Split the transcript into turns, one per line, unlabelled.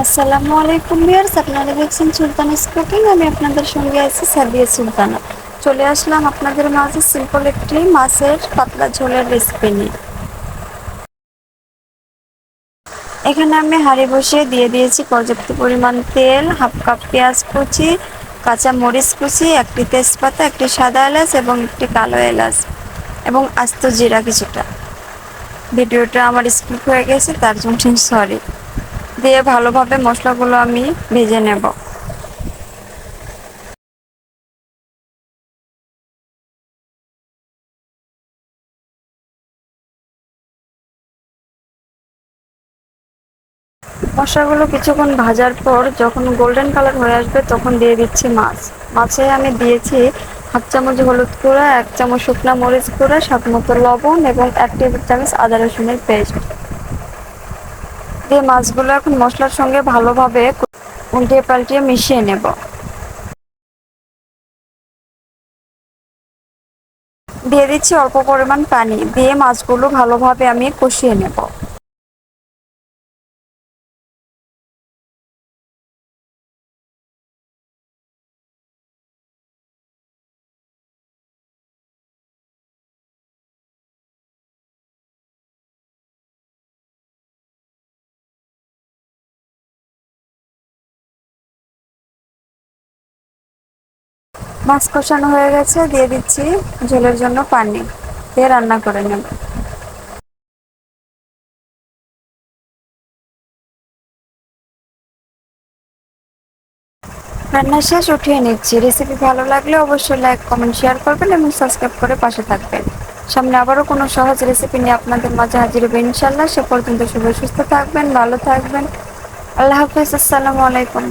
আসসালামু আলাইকুম ভিউয়ার্স, আপনারা দেখছেন সুলতানাস কুকিং। আমি আপনাদের সঙ্গে আছি সাদিয়া সুলতানা। চলে আসলাম আপনাদের মাঝে সিম্পল একটি মাছের পাতলা ঝোলের রেসিপি নিয়ে। এখানে আমি হাঁড়ি বসিয়ে দিয়ে দিয়েছি পর্যাপ্ত পরিমাণ তেল, হাফ কাপ পেঁয়াজ কুচি, কাঁচা মরিচ কুচি, একটি তেজপাতা, একটি সাদা এলাচ এবং একটি কালো এলাচ এবং আস্ত জিরা কিছুটা। ভিডিওটা আমার স্কিপ হয়ে গেছে, তার জন্য সরি দিয়ে ভালোভাবে মশলাগুলো আমি ভেজে নেব। মশলাগুলো কিছুক্ষণ ভাজার পর যখন গোল্ডেন কালার হয়ে আসবে তখন দিয়ে দিচ্ছি মাছ। মাছে আমি দিয়েছি হাফ চামচ হলুদ গুঁড়া, এক চামচ শুকনা মরিচ গুঁড়া, স্বাদ মতো লবণ এবং এক টেবিল চামচ আদা রসুনের পেস্ট। দিয়ে মাছগুলো এখন মশলার সঙ্গে ভালোভাবে উল্টিয়ে পাল্টিয়ে মিশিয়ে নেব। দিয়ে দিচ্ছি অল্প পরিমাণ পানি, দিয়ে মাছগুলো ভালোভাবে আমি কষিয়ে নেব। মাছ কষানো হয়ে গেছে, দিয়ে দিচ্ছি ঝোলের জন্য পানি। দিয়ে রান্না করে নেব। রান্না শেষ, উঠিয়ে নিচ্ছি। রেসিপি ভালো লাগলে অবশ্যই লাইক, কমেন্ট, শেয়ার করবেন এবং সাবস্ক্রাইব করে পাশে থাকবেন। সামনে আবারও কোনো সহজ রেসিপি নিয়ে আপনাদের মাঝে হাজির হবে ইনশাল্লাহ সে পর্যন্ত শুভ সুস্থ থাকবেন, ভালো থাকবেন। আল্লাহ হাফিজ, আসসালামু আলাইকুম।